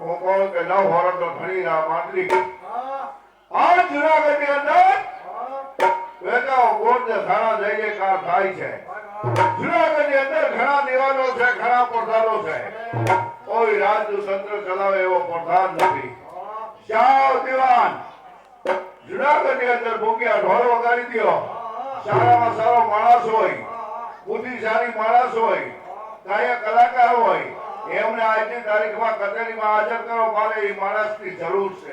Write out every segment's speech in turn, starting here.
કહું કે નવ વર્ષનો ધણીના માંડલી હા. આ જુનાગઢની અંદર હા. વેચાઓ ગોળને ઘણા જય જયકાર થાય છે. જુનાગઢની અંદર ઘણા દિવાનો છે ઘણા પ્રધાનો છે. કોઈ રાજુ તંત્ર ચલાવે એવો પ્રધાન નથી. શ્યાવ દિવાન. જુનાગઢની અંદર ભૂગ્યા ઢોલ વગાડી દ્યો સારામાં સારો માણસ હોય. બુદ્ધિશાળી માણસ હોય. ગાયક કલાકાર હોય. એમને આજની તારીખમાં કચેરીમાં હાજર કરો મારે એ માણસની જરૂર છે.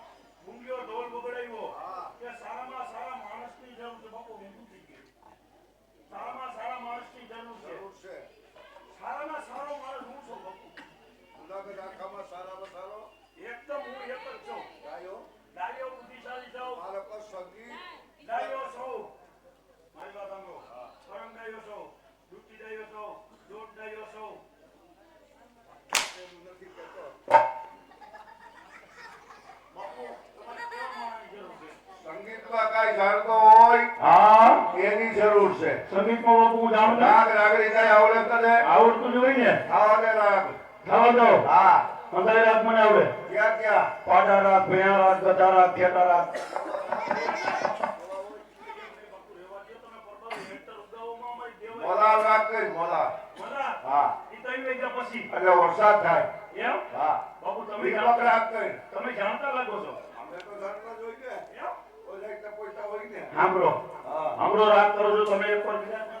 ભૂંગળીઓ ઢોલ બગડાવ્યો. કે સારામાં સારા માણસની જરૂર છે. બાપુ ઊંધું થઈ ગયું. સારામાં સારા માણસની જરૂર છે. સારામાં સારો માણસ હું છું બાપુ? જુનાગઢ આખામાં સારામાં સારો? એકદમ હું એક જ છું. ગાયો? ડાયો બુદ્ધિશાળી છું બાળકો સંગીત? ડાયો છું મારી વાત સાંભળો પરમ ડાયો છું દૂતી ડાયો છું દોઢ ડાયો છું એવું નથી કહેતો બાપુ તમારે કેવા માણસની જરૂર છે જાણતો હોય હા. એની જરૂર છે. સંગીતમાં બાપુ હું જાણું રાગ રાગડી આવડે તને આવડતું જ હોય ને. આવા દે રાગ. થવા દો. હા. અંધારી રાગ મને આવડે. ક્યાં ક્યાં? પાડા રાગ ભયા રાગ ગધા રાગ થેટા રાગ મોલા રાગ કઈ મોલા હા. એટલે વરસાદ થાય. હા. દીપક રાગ કઈ. તમે જાણતા લાગો છો અમે તો જાણતા જ હોય ને કોઈ જાય તો પૈસા હોય ને સાંભળો. હા. સાંભળો રાત કરો છો તમે એક પર બીજા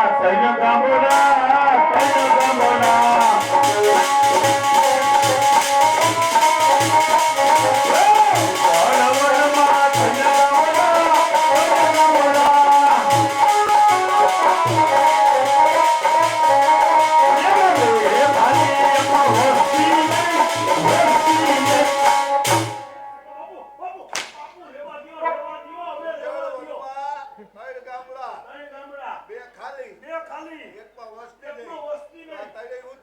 ખાલી એકમાં વસ્તી નહીં. વસ્તી નહીં. તળે હું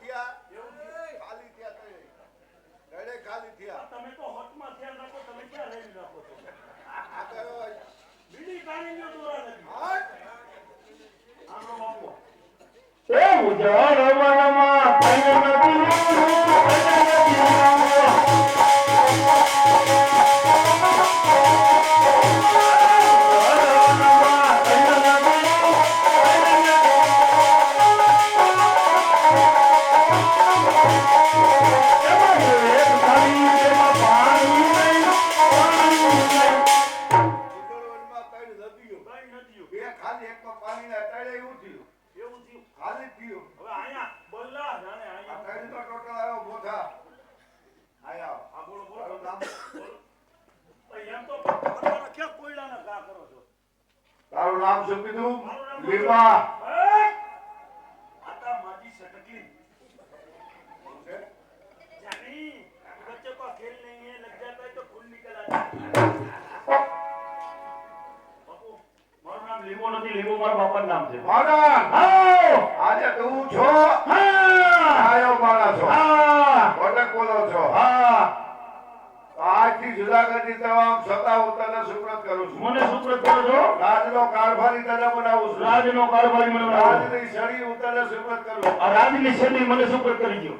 ખાલી થયા તળે. તળે ખાલી થયા. તમે તો હોટમાં ધ્યાન રાખો તમે ક્યાં રહી રાખો છો? બીડી કાઢી લો દોરા નથી. હા. આનો બાપો એ ઉજાણ થયું? એવું જાણે અહીંયા ત્રણ તો આયા આ નામ? એમ તો ક્યાં કા કરો છો. તારું નામ શું કીધું? લીમા. ટેકો નથી લેવું મારા બાપા નામ છે. આજે તું છો? આયો મારા છો? ભટકોલો છો? આજથી જુદાગઢની તમામ સત્તા ઉત્તરને સુપ્રત કરું છું. મને સુપ્રત કરો છો? રાજનો કારભારી તને બનાવું છું. રાજનો કારભારી મને રાજની શરી ઉત્તરને સુપ્રત કરું રાજની શરી મને સુપ્રત કરી દો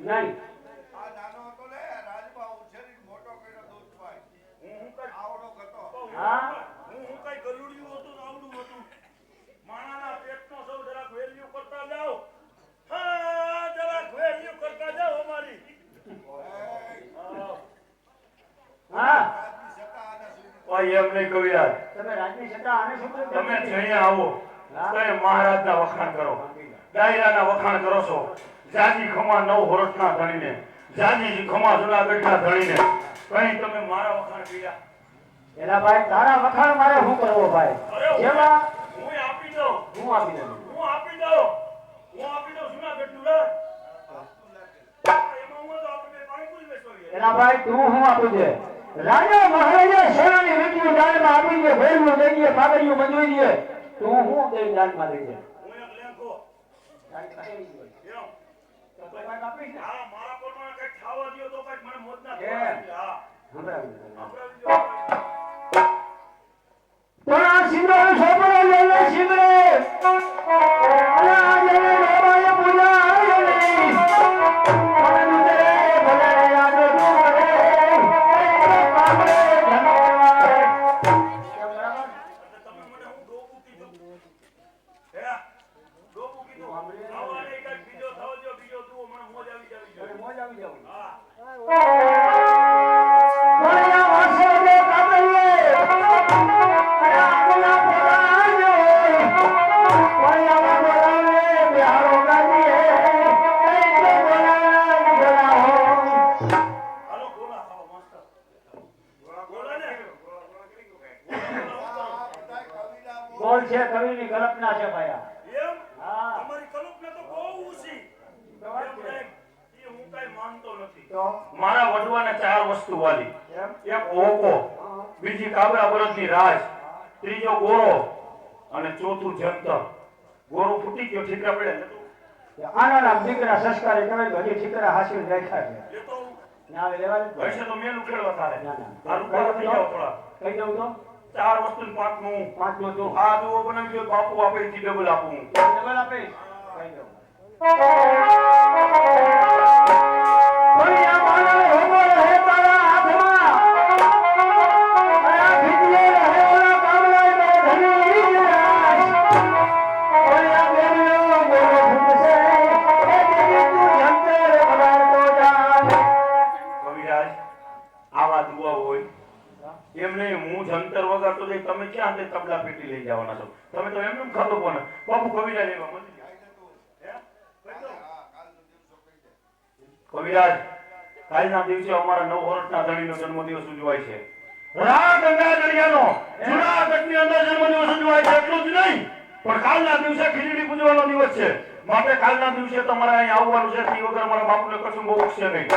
નહીં આ નાનો હતો ને રાજમાં ઉછેરીને મોટો કર્યો દૂધભાઈ હું હું કાંઈ- આવડો હતો હા? હું હું કાંઈ ગલુડિયું હતું આવડું હતું. માણાના પેટનો સૌ જરાક વેલ્યુ કરતા જાઓ. હા, જરાક વેલ્યુ કરતા જાઓ અમારી. હા. હા રાજની સત્તા આને સુધી ભાઈ એમ નહીં કવિરાજ તમે રાજની સત્તા આને શું તમે જઈને આવો તમે મહારાજના વખાણ કરો ડાયરાના વખાણ કરો છો જાજી ખમા નવ હોરઠના ધણીને જાજી ખમા જુનાગઢના ધણીને. કઈ તમે મારા વખાણ કર્યા. એલા ભાઈ તારા વખાણ મારે શું કરવો ભાઈ? જેમાં હું આપી દઉં. હું આપી દઉં. હું આપી દઉં. હું આપી દઉં જુનાગઢનું રાજ. એમાં હું તો. એલા ભાઈ હું આપું છે? રાજા મહારાજા સોનાની વીંટીઓ દાનમાં આપી દે ભેરનું દઈ દે કાગળિયું મંજૂરી દે. તું હું દઈ દાનમાં દઈ દે? હું એક લેખો. ને? હા, મારા પ્રમાણે કઈ ખાવા દ્યો તો કઈ મને મોજના ના. હા. કહેવાય તો હજી હાસિલ રાખ્યા છે. એ તો ના આવે લેવા પૈસા તો મેલ ઉખેડવા તારે. ના ના. આ રૂપાળા થઈ જાવ થોડા. કઈ દઉં તો? ચાર વસ્તુ પાંચનું તું? આ જુઓ બનાવી દો બાપુ આપે ડબલ આપું ડબલ આપે? કઈ દઉં. પેટી લઈ જવાના છો. તમે તો એમ એમ ખાતો કોને બાપુ કવિરાજ એવા કવિરાજ, કાલના દિવસે અમારા નવ વર્ષના ધણીનો જન્મદિવસ ઉજવાય છે. રા ગંગા જુનાગઢની અંદર જન્મદિવસ ઉજવાય છે, એટલું જ નહીં. પણ કાલના દિવસે છે. માટે કાલના દિવસે તમારે અહીં આવવાનું છે તે વગર મારા બાપુને કશું બહુ છે નહીં.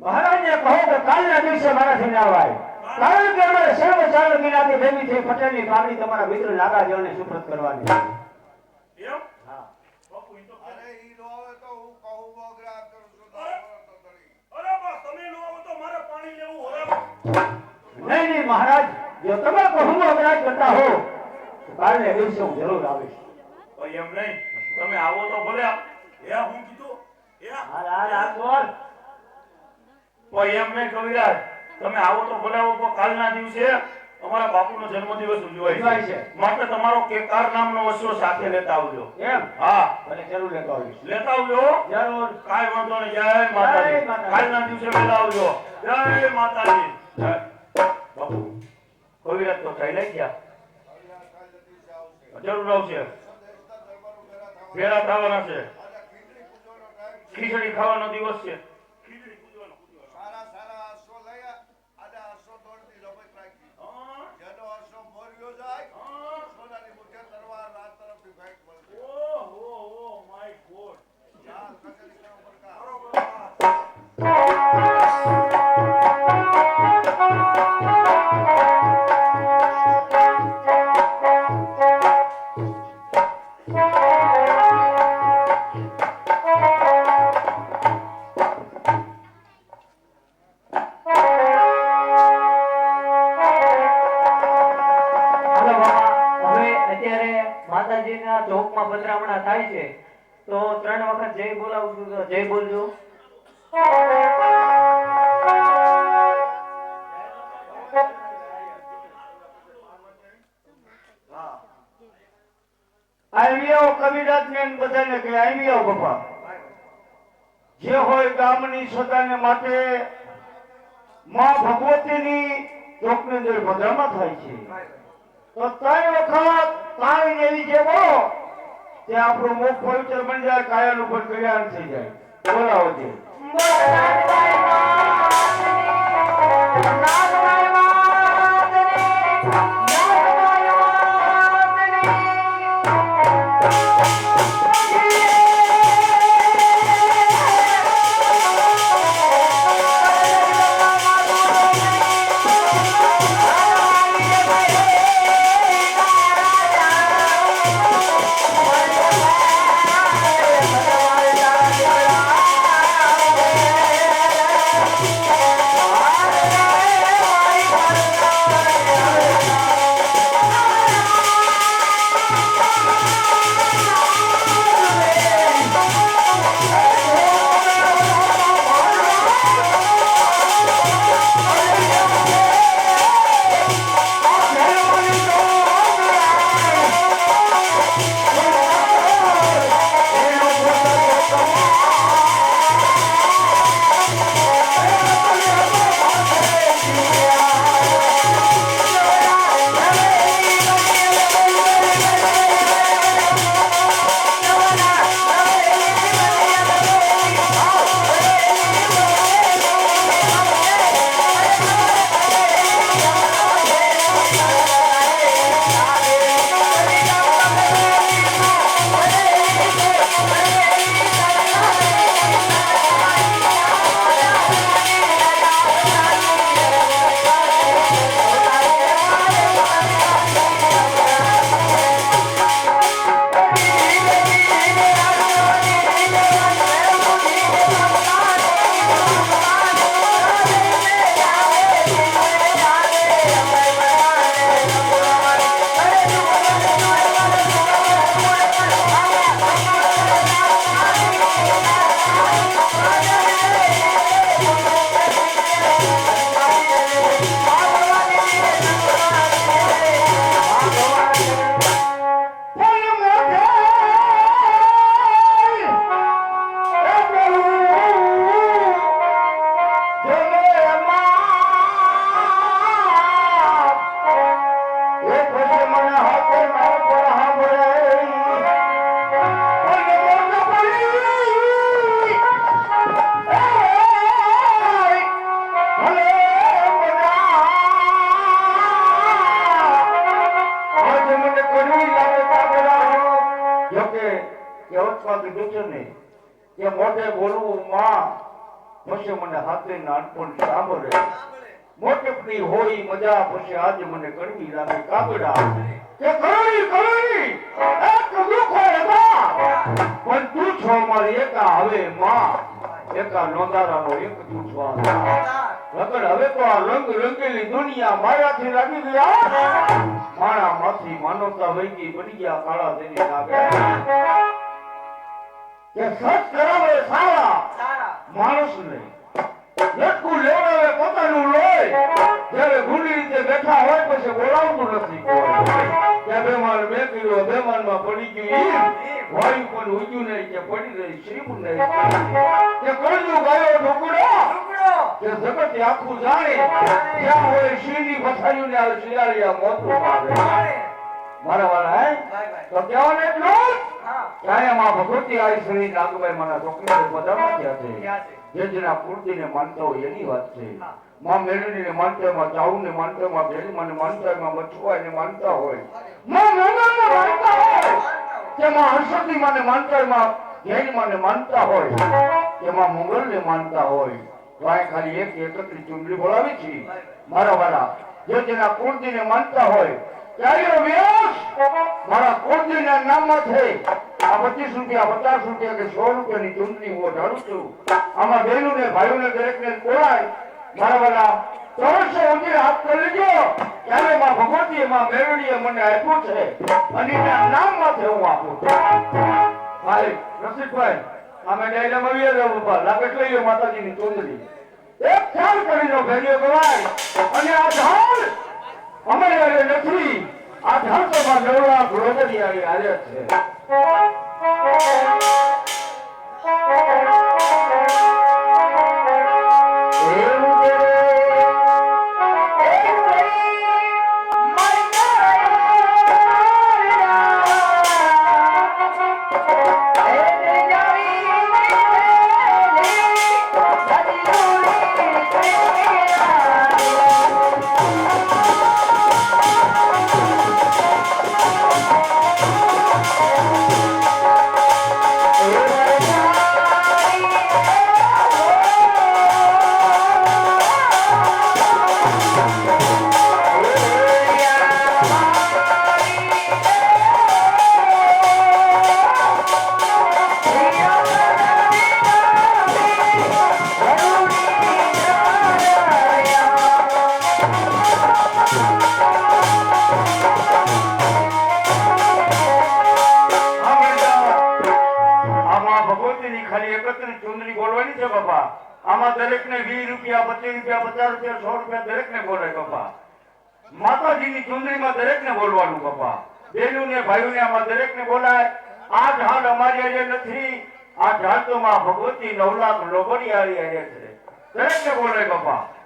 મહારાજને કહો કે કાલના દિવસે મારા ના અવાય કારણ કે અમારે સર્વ ચાલુ ગિરાતી ભેગી થઈ પટેલની પાઘડી તમારા મિત્ર નાગાર્જુનને સુપ્રત કરવાની. એમ? હા. બાપુ ઈ તો અરે ઈ નો આવે તો હું કહું બોગરા કરું છું અરે. તો ધણી. અરે બા તમે નો આવો તો મારે પાણી લેવું હવે નહીં નહીં મહારાજ જો તમે કહું અપરાધ કરતા હો કાલને દિવસે હું જરૂર આવીશ. એમ નહીં તમે આવો તો ભલે. એ હું કીધું એ હાલ હાલ હાલ બોલ. ભાઈ એમ નહીં કવિરાજ. તમે આવો તો ભલે આવો કાલ કાલના દિવસે અમારા બાપુનો જન્મદિવસ ઉજવાય છે. માટે તમારો કેકાર નામનો વસ્ત્રો સાથે લેતા આવજો. એમ? હા. અને જરૂર લેતા આવજો. લેતા આવજો. જરૂર. કાંઈ વાંધો નહીં. જય માતાજી. કાલના દિવસે વહેલા આવજો. જય માતાજી. બાપુ કોઈ રાત તો થઈ લઈ ગયા? જરૂર આવશે. ભેળા થવાના છે. ખીચડી ખાવાનો દિવસ છે. ચોકમાં પધરામણા થાય છે, તો ત્રણ વખત જય બોલાવું છું જય બોલજો. આવી કવિરાજ ને માટે માં ભગવતીની ચોકની અંદર પધરામણા થાય છે. તો ત્રણ વખત પાણી એવી બોલો તે આપણું મુખ પવિત્ર બની જાય કાયલ ઉપર કલ્યાણ થઈ જાય. બોલાવો તે કે મોઢે બોલવું માં. પછી મને હાથે નાનપણ સાંભળે. મોટપની હોય મજા, પછી આજે મને કરવી રાખે કાગડા. કે કરોડી કરોડી, એક દુખો એકા. પણ તું છો મારી એકા, હવે માં. એકા નોંધારાનો એક તું છો રગડ હવે તો આ રંગ રંગેલી દુનિયા મારાથી લાગી ગયા મારા માંથી માનવતા વૈકી બની ગયા કાળા દેવી લાગે કે સત કરાવે સારા. માણસ નહીં લટકું લેવાવે પોતાનું લોય. જયારે ગુંડી રીતે બેઠા હોય પછી બોલાવતું નથી ત્યાં બેમાન બે કિલો બેમાનમાં પડી ગયું વાયુ પણ ઉગ્યું નહીં કે પડી રહી શ્રીમ નહીં. કે કળજુ ગયો ઢોકડો કે જગત આખું જાણે. ત્યાં હોય શિવની પથારીઓને આ શિયાળિયા મોતું મારે વાળા હે? તો કહેવાને એટલું? કાયમાં ભગવતી આવી શ્રી નાગભાઈ મારા છોકરીને બધામાં થયા છે. જે જેના કુળદીને માનતા હોય એની વાત છે. માં મેળવીને માનતા માં ચાઉને માનતા હોયમાં ભેલમાને માનતા હોયમાં ને માનતા હોય. માં મોગલને માનતા હોય કે માં હર્ષદી માને માનતા હોયમાં જૈન માને માનતા હોય કે મુગલ ને માનતા હોય. તો આ ખાલી એક એકત્રી ચુંડળી બોલાવી છે. મારા વાળા જે જેના કુળદીને માનતા હોય ત્યારે વ્યાસ આ પચીસ રૂપિયા, પચાસ રૂપિયા કે સો રૂપિયાની ચૂંટણી હું ઢાળું છું. આમાં બહેનો ને ભાઈઓ ને દરેક ને કોરાય મારા વાળા ત્રણસો ઊંચી હાથ કરી લેજો ત્યારે માં આવીએ રહ્યા બાપા. લાગત લઈએ માતાજીની ચૂંટણી. એક ખ્યાલ કરીને ભેગો કરાય. અને આ ઢાળ અમારે હારે નથી આ ઢાળસોમાં નવલા ગ્રોધરી આવી હારે છે એકત્રીસ ચુંદડી બોલવાની છે બાપા. આમાં દરેકને વીસ રૂપિયા, પચીસ રૂપિયા, પચાસ રૂપિયા, સો રૂપિયા દરેકને બોલાય બાપા. માતાજીની ચુંદડીમાં દરેકને બોલવાનું બાપા. બહેનોને ભાઈઓને આમાં દરેકને બોલાય. આ ઢાળ અમારી આજે નથી. આ ઢાળ તો માં ભગવતી નવ લાખ લોબડી આવી છે. દરેકને બોલાય બાપા.